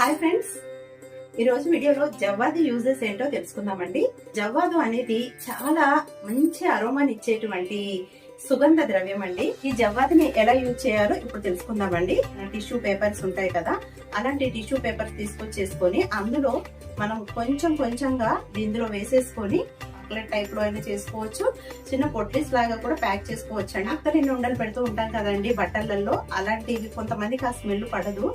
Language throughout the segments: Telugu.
Hi friends. ఈరోజు వీడియోలో జవ్వాది యూజెస్ ఏంటో తెలుసుకుందామండి. జవ్వాదు అనేది చాలా మంచి అరోమాని ఇచ్చేటువంటి సుగంధ ద్రవ్యం అండి. ఈ జవ్వాదిని ఎలా యూజ్ చేయాలో ఇప్పుడు తెలుసుకుందామండి. టిష్యూ పేపర్స్ ఉంటాయి కదా అలాంటి టిష్యూ పేపర్స్ తీసుకొచ్చేసుకొని అందులో మనం కొంచెం కొంచెంగా ఇందులో వేసేసుకొని చాక్లెట్ టైప్లో అయినా చేసుకోవచ్చు. చిన్న పొట్లీస్ లాగా కూడా ప్యాక్ చేసుకోవచ్చు అండి. అక్కడ నేను ఉండలు పెడుతూ ఉంటాం కదండి బట్టలలో అలాంటివి కొంతమందికి ఆ స్మెల్ పడదు.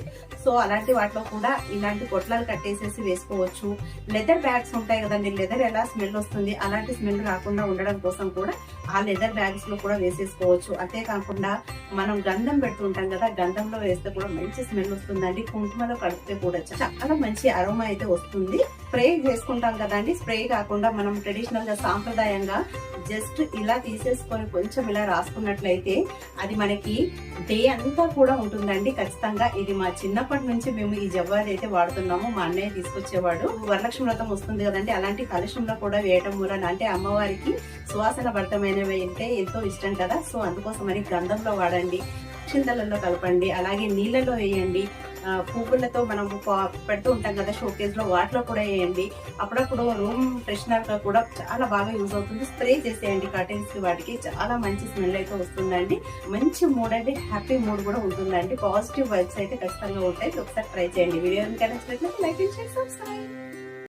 సో అలాంటి వాటిలో కూడా ఇలాంటి పొట్లాలు కట్టేసేసి వేసుకోవచ్చు. లెదర్ బ్యాగ్స్ ఉంటాయి కదండి. లెదర్ ఎలా స్మెల్ వస్తుంది? అలాంటి స్మెల్ రాకుండా ఉండడం కోసం కూడా ఆ లెదర్ బ్యాగ్స్లో కూడా వేసేసుకోవచ్చు. అంతేకాకుండా మనం గంధం పెడుతూ ఉంటాం కదా గంధంలో వేస్తే కూడా మంచి స్మెల్ వస్తుందండి. కుంకుమలో కడిపితే కూడా చాలా మంచి అరోమా అయితే వస్తుంది. స్ప్రే చేసుకుంటాం కదండి. స్ప్రే కాకుండా మనం ట్రెడిషనల్గా సాంప్రదాయంగా జస్ట్ ఇలా తీసేసుకొని కొంచెం ఇలా రాసుకున్నట్లయితే అది మనకి డే అంతా కూడా ఉంటుందండి. ఖచ్చితంగా ఇది మా చిన్నప్పటి నుంచి మేము ఈ జవ్వాది అయితే వాడుతున్నాము. మా అన్నయ్య తీసుకొచ్చేవాడు. వరలక్ష్మి వ్రతం వస్తుంది కదండి. అలాంటి కలుషంలో కూడా వేయటం మూలన అంటే అమ్మవారికి సువాసన భర్తమైనవి అంటే ఎంతో ఇష్టం కదా. సో అందుకోసం అని గంధంలో వాడండి. చింతలలో కలపండి. అలాగే నీళ్ళలో వేయండి. పువ్వులతో మనం పెడుతూ ఉంటాం కదా షోకేజ్లో. వాటిలో కూడా వేయండి. అప్పుడప్పుడు రూమ్ ఫ్రెషనర్గా కూడా చాలా బాగా యూజ్ అవుతుంది. స్ప్రే చేసేయండి కర్టెన్స్కి వాటికి. చాలా మంచి స్మెల్ అయితే వస్తుందండి. మంచి మూడ్ అంటే హ్యాపీ మూడ్ కూడా ఉంటుందండి. పాజిటివ్ వైబ్స్ అయితే ఖచ్చితంగా ఉంటాయి. ఒకసారి ట్రై చేయండి. Video connect like and share subscribe